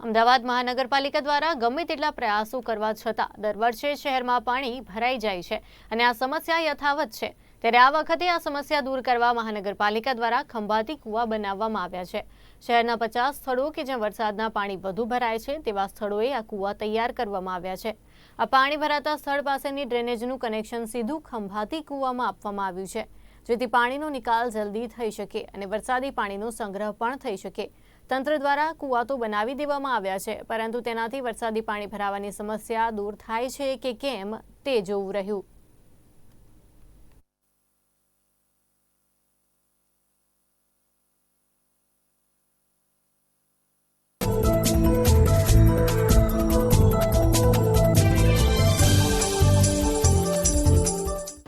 અમદાવાદ મહાનગરપાલિકા દ્વારા ગમે તેટલા પ્રયાસો કરવા છતાં દર વર્ષે શહેરમાં પાણી ભરાઈ જાય છે અને આ સમસ્યા યથાવત છે. ત્યારે આ વખતે આ સમસ્યા દૂર કરવા મહાનગરપાલિકા દ્વારા ખંભાતી કૂવા બનાવવામાં આવ્યા છે. શહેરના પચાસ સ્થળો કે જ્યાં વરસાદના પાણી વધુ ભરાય છે તેવા સ્થળોએ આ કૂવા તૈયાર કરવામાં આવ્યા છે. આ પાણી ભરાતા સ્થળ પાસેની ડ્રેનેજનું કનેક્શન સીધું ખંભાતી કૂવામાં આપવામાં આવ્યું છે. જેથી પાણીનો નિકાલ જલ્દી થઈ શકે અને વરસાદી પાણીનો સંગ્રહ પણ થઈ શકે. તંત્ર દ્વારા કૂવા તો બનાવી દેવામાં આવ્યા છે, પરંતુ તેનાથી વરસાદી પાણી ભરાવાની સમસ્યા દૂર થાય છે કે કેમ તે જોવું રહ્યું.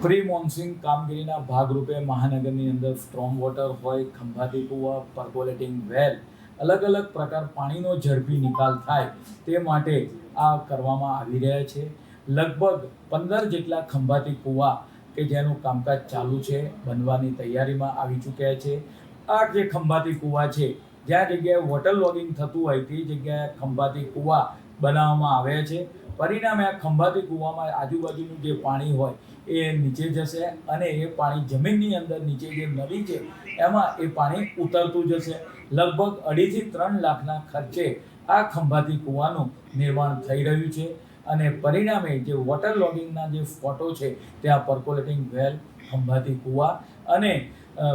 પ્રી મોન્સિંગ કામગીરીના ભાગરૂપે મહાનગરની અંદર સ્ટ્રોંગ વોટર હોય, ખંભાતી કુવા પર્કોલેટિંગ વેલ અલગ અલગ પ્રકાર પાણીનો ઝડપી નિકાલ થાય તે માટે આ કરવામાં આવી રહ્યા છે. લગભગ પંદર જેટલા ખંભાતી કૂવા કે જેનું કામકાજ ચાલુ છે, બનવાની તૈયારીમાં આવી ચૂક્યા છે. આ જે ખંભાતી કૂવા છે, જ્યાં જગ્યાએ વોટર લોગિંગ થતું હોય તે જગ્યાએ ખંભાતી કૂવા બનાવવામાં આવ્યા છે. પરિણામે આ ખંભાતી કૂવામાં આજુબાજુનું જે પાણી હોય એ નીચે જશે અને એ પાણી જમીનની અંદર નીચે જે નદી છે, એમાં એ પાણી ઉતરતું જશે. લગભગ અઢીથી ત્રણ લાખના ખર્ચે આ ખંભાતી કૂવાનું નિર્માણ થઈ રહ્યું છે અને પરિણામે જે વોટર લોગિંગના જે ફોટો છે, ત્યાં પર્કોલેટિંગ વેલ ખંભાતી કૂવા અને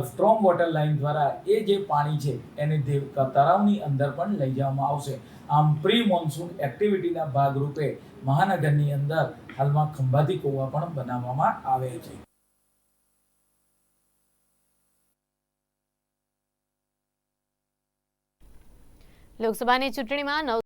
સ્ટ્રોંગ વોટર લાઇન દ્વારા એ જે પાણી છે, એને તળાવની અંદર પણ લઈ જવામાં આવશે. આમ પ્રી મોન્સૂન એક્ટિવિટીના ભાગરૂપે મહાનગરની અંદર હાલમાં ખંભાતી કૂવા પણ બનાવવામાં આવે છે. લોકસભાની ચૂંટણીમાં નવ